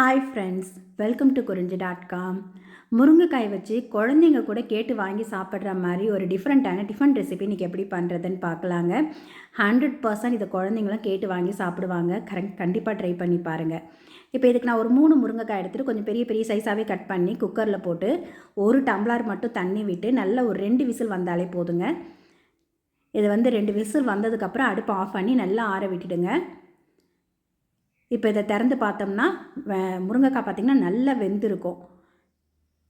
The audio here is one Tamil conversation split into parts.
Hi friends welcome to Kurinji dot com முருங்கைக்காய் வச்சு குழந்தைங்க கூட கேட்டு வாங்கி சாப்பிட்ற மாதிரி ஒரு டிஃப்ரெண்ட்டான டிஃபன் ரெசிபி இன்றைக்கி எப்படி பண்ணுறதுன்னு பார்க்கலாங்க. ஹண்ட்ரட் பர்சன்ட் இதை குழந்தைங்களும் கேட்டு வாங்கி சாப்பிடுவாங்க. கரெக்ட் கண்டிப்பாக ட்ரை பண்ணி பாருங்கள் இப்போ இதுக்கு நான் ஒரு மூணு முருங்கைக்காய் எடுத்துகிட்டு கொஞ்சம் பெரிய பெரிய சைஸாகவே கட் பண்ணி குக்கரில் போட்டு ஒரு டம்ளார் மட்டும் தண்ணி விட்டு நல்ல ஒரு ரெண்டு விசில் வந்தாலே போதுங்க. இது வந்து ரெண்டு விசில் வந்ததுக்கப்புறம் அடுப்பை ஆஃப் பண்ணி நல்லா ஆற விட்டுடுங்க. இப்போ இதை திறந்து பார்த்தோம்னா முருங்கைக்காய் பார்த்திங்கன்னா நல்லா வெந்திருக்கும்.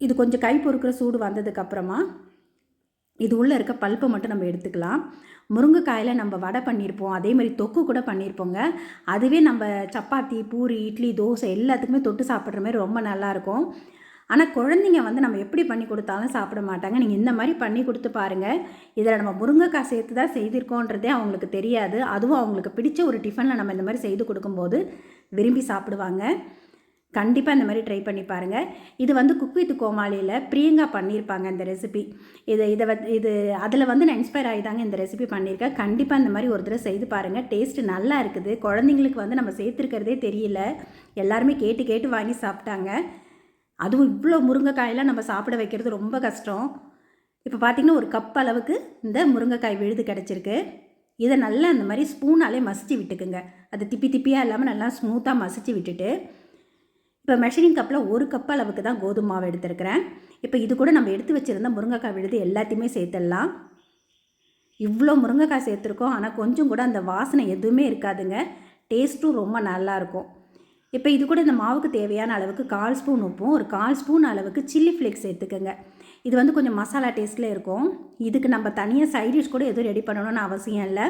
இது கொஞ்சம் கை பொறுக்கிற சூடு வந்ததுக்கப்புறமா இது உள்ளே இருக்க பல்ப்பை மட்டும் நம்ம எடுத்துக்கலாம். முருங்கைக்காயில் நம்ம வடை பண்ணியிருப்போம் அதே மாதிரி தொக்கு கூட பண்ணியிருப்போங்க. அதுவே நம்ம சப்பாத்தி பூரி இட்லி தோசை எல்லாத்துக்குமே தொட்டு சாப்பிட்ற மாதிரி ரொம்ப நல்லாயிருக்கும் ஆனால் குழந்தைங்க வந்து நம்ம எப்படி பண்ணி கொடுத்தாலும் சாப்பிட மாட்டாங்க. நீங்கள் இந்த மாதிரி பண்ணி கொடுத்து பாருங்கள் இதில் நம்ம முருங்கைக்காய் சேர்த்து தான் செய்திருக்கோன்றதே அவங்களுக்கு தெரியாது. அதுவும் அவங்களுக்கு பிடிச்ச ஒரு டிஃபனில் நம்ம இந்த மாதிரி செய்து கொடுக்கும்போது விரும்பி சாப்பிடுவாங்க. கண்டிப்பாக இந்த மாதிரி ட்ரை பண்ணி பாருங்கள் இது வந்து குக் வித் கோமாளியில் பிரியங்கா பண்ணியிருப்பாங்க இந்த ரெசிபி இது இதை வந்து இது அதில் வந்து நான் இன்ஸ்பயர் ஆகி தாங்க இந்த ரெசிபி பண்ணியிருக்கேன் கண்டிப்பாக இந்த மாதிரி ஒரு தடவை செய்து பாருங்கள் டேஸ்ட்டு நல்லா இருக்குது. குழந்தைங்களுக்கு வந்து நம்ம சேர்த்துருக்கிறதே தெரியல. எல்லாருமே கேட்டு கேட்டு வாங்கி சாப்பிட்டாங்க. அதுவும் இவ்வளோ முருங்கைக்காயெல்லாம் நம்ம சாப்பிட வைக்கிறது ரொம்ப கஷ்டம். இப்போ பார்த்திங்கன்னா ஒரு கப் அளவுக்கு இந்த முருங்கைக்காய் விழுது கிடச்சிருக்கு. இதை நல்லா அந்த மாதிரி ஸ்பூனாலே மசிச்சு விட்டுக்குங்க. அது திப்பி திப்பியாக இல்லாமல் நல்லா ஸ்மூத்தாக மசிச்சு விட்டுட்டு இப்போ மெஷரிங் கப்பில் ஒரு கப் அளவுக்கு தான் கோதுமை மாவு எடுத்துருக்கிறேன். இப்போ இது கூட நம்ம எடுத்து வச்சுருந்த முருங்கைக்காய் விழுது எல்லாத்தையுமே சேர்த்துடலாம். இவ்வளோ முருங்கைக்காய் சேர்த்துருக்கோம். ஆனால் கொஞ்சம் கூட அந்த வாசனை எதுவுமே இருக்காதுங்க. டேஸ்ட்டும் ரொம்ப நல்லாயிருக்கும் இப்போ இது கூட இந்த மாவுக்கு தேவையான அளவுக்கு கால் ஸ்பூன் உப்பும் ஒரு கால் ஸ்பூன் அளவுக்கு சில்லி ஃப்ளேக்ஸ் எடுத்துக்கோங்க இது வந்து கொஞ்சம் மசாலா டேஸ்ட்டில் இருக்கும். இதுக்கு நம்ம தனியாக சைடிஷ் கூட எதுவும் ரெடி பண்ணணும்னு அவசியம் இல்லை.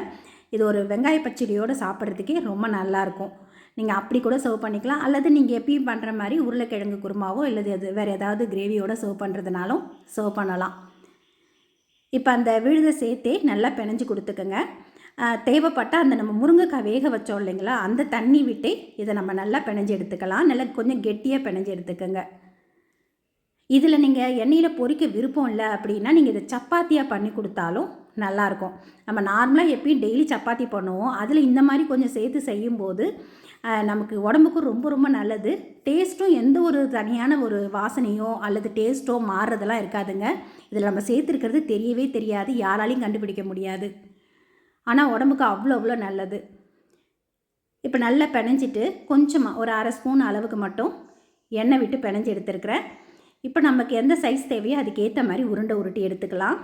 இது ஒரு வெங்காய பச்சடியோடு சாப்பிட்றதுக்கே ரொம்ப நல்லாயிருக்கும் நீங்கள் அப்படி கூட சர்வ் பண்ணிக்கலாம். அல்லது நீங்கள் எப்பயும் பண்ணுற மாதிரி உருளைக்கிழங்கு குருமாவோ இல்லை எது வேறு ஏதாவது கிரேவியோட சர்வ் பண்ணுறதுனாலும் சர்வ் பண்ணலாம். இப்போ அந்த விழுதை சேர்த்தே நல்லா பிணைஞ்சு கொடுத்துக்கோங்க. தேவைப்பட்டால் அந்த நம்ம முருங்கைக்காய் வேக வச்சோம் இல்லைங்களா? அந்த தண்ணி விட்டே இதை நம்ம நல்லா பிணைஞ்சு எடுத்துக்கலாம். நல்லா கொஞ்சம் கெட்டியாக பிணைஞ்சு எடுத்துக்கோங்க. இதில் நீங்கள் எண்ணெயில் பொறிக்க விருப்பம் இல்லை அப்படின்னா நீங்கள் இதை சப்பாத்தியாக பண்ணி கொடுத்தாலும் நல்லாயிருக்கும். நம்ம நார்மலாக எப்பயும் டெய்லி சப்பாத்தி பண்ணுவோம். அதில் இந்த மாதிரி கொஞ்சம் சேர்த்து செய்யும்போது நமக்கு உடம்புக்கும் ரொம்ப ரொம்ப நல்லது. டேஸ்ட்டும் எந்த ஒரு தனியான ஒரு வாசனையோ அல்லது டேஸ்ட்டோ மாறுறதெல்லாம் இருக்காதுங்க. இதில் நம்ம சேர்த்துருக்கிறது தெரியவே தெரியாது. யாராலையும் கண்டுபிடிக்க முடியாது. ஆனால் உடம்புக்கு அவ்வளோ அவ்வளோ நல்லது. இப்போ நல்லா பிணைஞ்சிட்டு கொஞ்சமாக ஒரு அரை ஸ்பூன் அளவுக்கு மட்டும் எண்ணெய் விட்டு பிணைஞ்சி எடுத்துருக்கிறேன். இப்போ நமக்கு எந்த சைஸ் தேவையோ அதுக்கேற்ற மாதிரி உருண்டை உருட்டி எடுத்துக்கலாம்.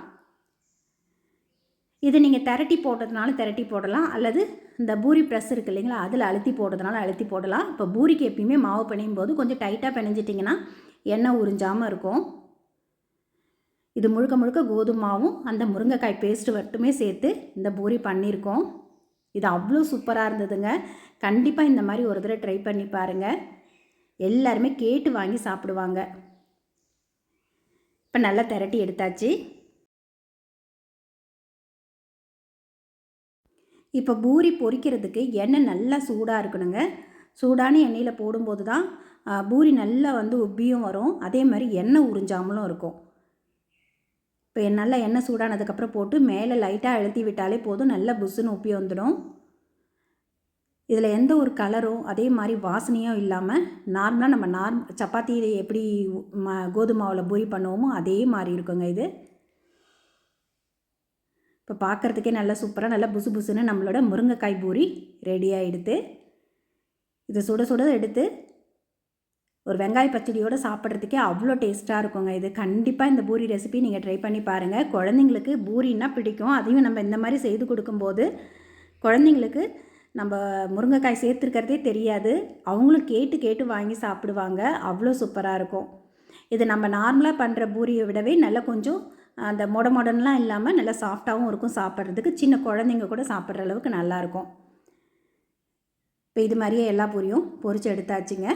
இது நீங்கள் திரட்டி போட்டதுனாலும் திரட்டி போடலாம். அல்லது இந்த பூரி ப்ரெஸ் இருக்குது இல்லைங்களா அதில் அழுத்தி போடுறதுனால அழுத்தி போடலாம். இப்போ பூரிக்கு எப்பயுமே மாவு பிணையும் போது கொஞ்சம் டைட்டாக பிணைஞ்சிட்டிங்கன்னா எண்ணெய் உறிஞ்சாமல் இருக்கும். இது முழுக்க முழுக்க கோதுமாவும் அந்த முருங்கைக்காய் பேஸ்ட்டு மட்டுமே சேர்த்து இந்த பூரி பண்ணியிருக்கோம். இது அவ்வளோ சூப்பராக இருந்ததுங்க. கண்டிப்பாக இந்த மாதிரி ஒரு தடவை ட்ரை பண்ணி பாருங்கள் எல்லாருமே கேட்டு வாங்கி சாப்பிடுவாங்க. இப்போ நல்லா திரட்டி எடுத்தாச்சு. இப்போ பூரி பொரிக்கிறதுக்கு எண்ணெய் நல்லா சூடாக இருக்கணுங்க. சூடான எண்ணெயில் போடும்போது தான் பூரி நல்லா வந்து உப்பியும் வரும். அதே மாதிரி எண்ணெய் உறிஞ்சாமலும் இருக்கும். இப்போ நல்லா எண்ணெய் சூடானதுக்கப்புறம் போட்டு மேலே லைட்டாக அழுத்தி விட்டாலே போதும். நல்லா புஸ்ஸுன்னு உப்பி வந்துடும். இதில் எந்த ஒரு கலரும் அதே மாதிரி வாசனையும் இல்லாமல் நார்மலாக நம்ம நார்ம் சப்பாத்தி எப்படி ம கோதுமாவில் பூரி பண்ணுவோமோ அதே மாதிரி இருக்குங்க இது. இப்போ பார்க்குறதுக்கே நல்லா சூப்பராக நல்லா புசு புசுன்னு நம்மளோட முருங்கைக்காய் பூரி ரெடி ஆகிடுது இதை சுட சுட எடுத்து ஒரு வெங்காய பச்சடியோடு சாப்பிட்றதுக்கே அவ்வளோ டேஸ்ட்டாக இருக்குங்க. இது கண்டிப்பாக இந்த பூரி ரெசிபி நீங்கள் ட்ரை பண்ணி பாருங்கள் குழந்தைங்களுக்கு பூரின்னா பிடிக்கும். அதையும் நம்ம இந்த மாதிரி செய்து கொடுக்கும்போது குழந்தைங்களுக்கு நம்ம முருங்கைக்காய் சேர்த்துருக்கிறதே தெரியாது. அவங்களும் கேட்டு கேட்டு வாங்கி சாப்பிடுவாங்க. அவ்வளோ சூப்பராக இருக்கும். இது நம்ம நார்மலாக பண்ணுற பூரியை விடவே நல்லா கொஞ்சம் அந்த மொட மொடன்லாம் இல்லாமல் நல்லா சாஃப்டாகவும் இருக்கும் சாப்பிட்றதுக்கு. சின்ன குழந்தைங்க கூட சாப்பிட்ற அளவுக்கு நல்லாயிருக்கும் இப்போ இது மாதிரியே எல்லா பூரியும் பொறிச்சு எடுத்தாச்சுங்க.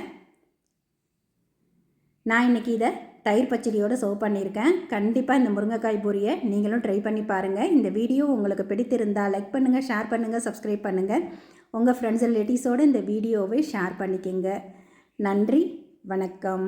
நான் இன்றைக்கி இதை தயிர் பச்சடியோடு சர்வ் பண்ணியிருக்கேன். கண்டிப்பாக இந்த முருங்கைக்காய் பொரியை நீங்களும் ட்ரை பண்ணி பாருங்கள் இந்த வீடியோ உங்களுக்கு பிடித்திருந்தால் லைக் பண்ணுங்கள் ஷேர் பண்ணுங்கள் சப்ஸ்கிரைப் பண்ணுங்கள் உங்கள் ஃப்ரெண்ட்ஸ் ரிலேட்டிவ்ஸோடு இந்த வீடியோவை ஷேர் பண்ணிக்கோங்க. நன்றி வணக்கம்.